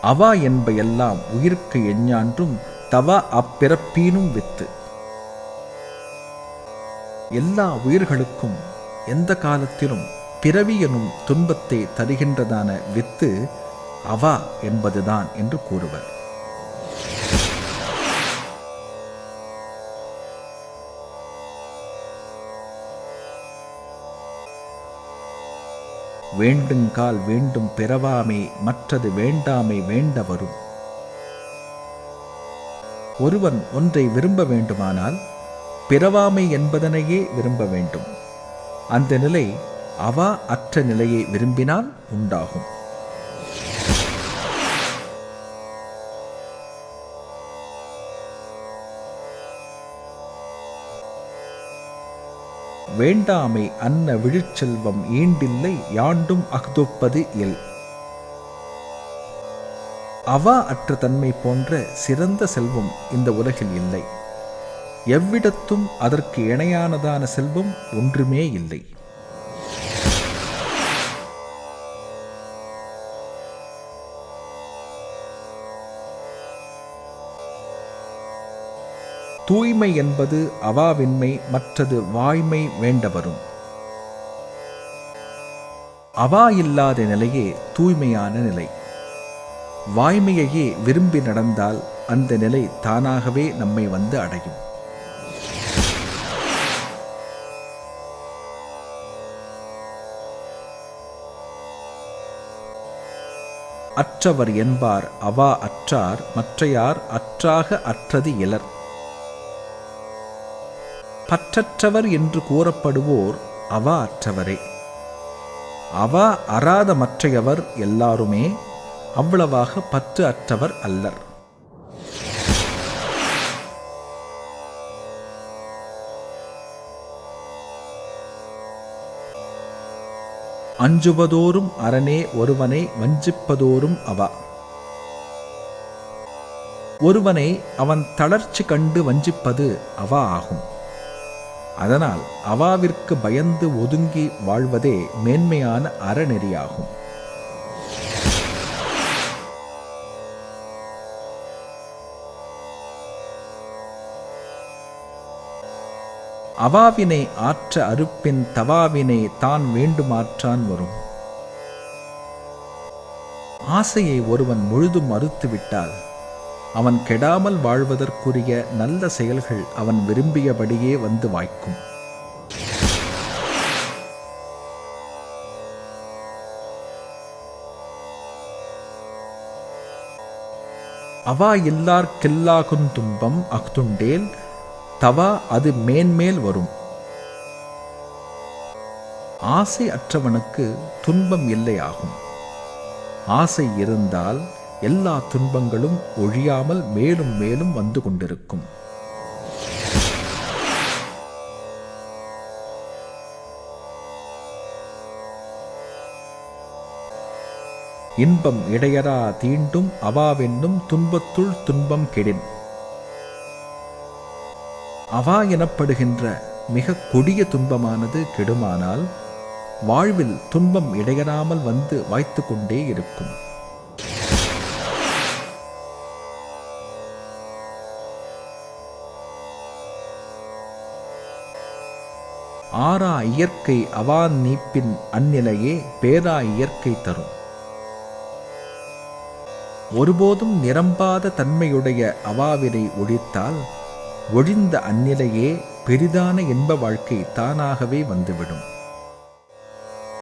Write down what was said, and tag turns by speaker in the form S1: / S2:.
S1: அவா என்ப எல்லாம் உயிர்க்கு எஞ்ஞான்றும் தவ அப்பிறப்பீனும் வித்து. எல்லா உயிர்களுக்கும் எந்த காலத்திலும் பிறவி எனும் துன்பத்தை தருகின்றதான வித்து அவா என்பதுதான் என்று கூறுவர். வேண்டுங்கால் வேண்டும் பிறவாமை மற்றது வேண்டாமை வேண்ட வரும் ஒருவன் ஒன்றை விரும்ப வேண்டுமானால் பிறவாமை என்பதனையே விரும்ப வேண்டும். அந்த நிலை அவா அற்ற நிலையை விரும்பினால் உண்டாகும். வேண்டாமை அன்ன விழுச்செல்வம் ஈண்டில்லை யாண்டும் அஃதொப்பது இல் அவா அற்ற தன்மை போன்ற சிறந்த செல்வம் இந்த உலகில் இல்லை. எவ்விடத்தும் அதற்கு இணையானதான செல்வம் ஒன்றுமே இல்லை. தூய்மை என்பது அவாவின்மை மற்றது வாய்மை வேண்டவரும். அவா இல்லாத நிலையே தூய்மையான நிலை. வாய்மையையே விரும்பி நடந்தால் அந்த நிலை தானாகவே நம்மை வந்து அடையும். அற்றவர் என்பார் அவா அற்றார் மற்றையார் அற்றாக அற்றது இலர். பற்றற்றவர் என்று கூறப்படுவோர் அவா அற்றவரே. அவா அறாத மற்றையவர் எல்லாருமே அவ்வளவாக பற்று அற்றவர் அல்லர். அஞ்சுவதோறும் அரணே ஒருவனை வஞ்சிப்பதோறும் அவா. ஒருவனை அவன் தளர்ச்சி கண்டு வஞ்சிப்பது அவா ஆகும். அதனால் அவாவிற்கு பயந்து ஒதுங்கி வாழ்வதே மேன்மையான அறநெறியாகும். அவாவினை ஆற்ற அறுப்பின் தவாவினை தான் வேண்டுமாற்றான் வரும். ஆசையை ஒருவன் முழுதும் மறுத்துவிட்டால் அவன் கெடாமல் வாழ்வதற்குரிய நல்ல செயல்கள் அவன் விரும்பியபடியே வந்து வாய்க்கும். அவா இல்லார்க்கெல்லாகுந் துன்பம் அஃதுண்டேல் தவா அது மேன்மேல் வரும். ஆசை அற்றவனுக்கு துன்பம் இல்லையாகும். ஆசை இருந்தால் எல்லா துன்பங்களும் ஒழியாமல் மேலும் மேலும் வந்து கொண்டிருக்கும். இன்பம் இடையரா தீண்டும் அவாவென்னும் துன்பத்துள் துன்பம் கெடின். அவா எனப்படுகின்ற மிக கொடிய துன்பமானது கெடுமானால் வாழ்வில் துன்பம் இடையறாமல் வந்து வாய்த்து கொண்டே இருக்கும். ஆறா இயற்கை அவா நீப்பின் அந்நிலையே பேரா இயற்கை தரும். ஒருபோதும் நிரம்பாத தன்மையுடைய அவாவினை ஒழித்தால் ஒழிந்த அந்நிலையே பெரிதான இன்ப வாழ்க்கை தானாகவே வந்துவிடும்.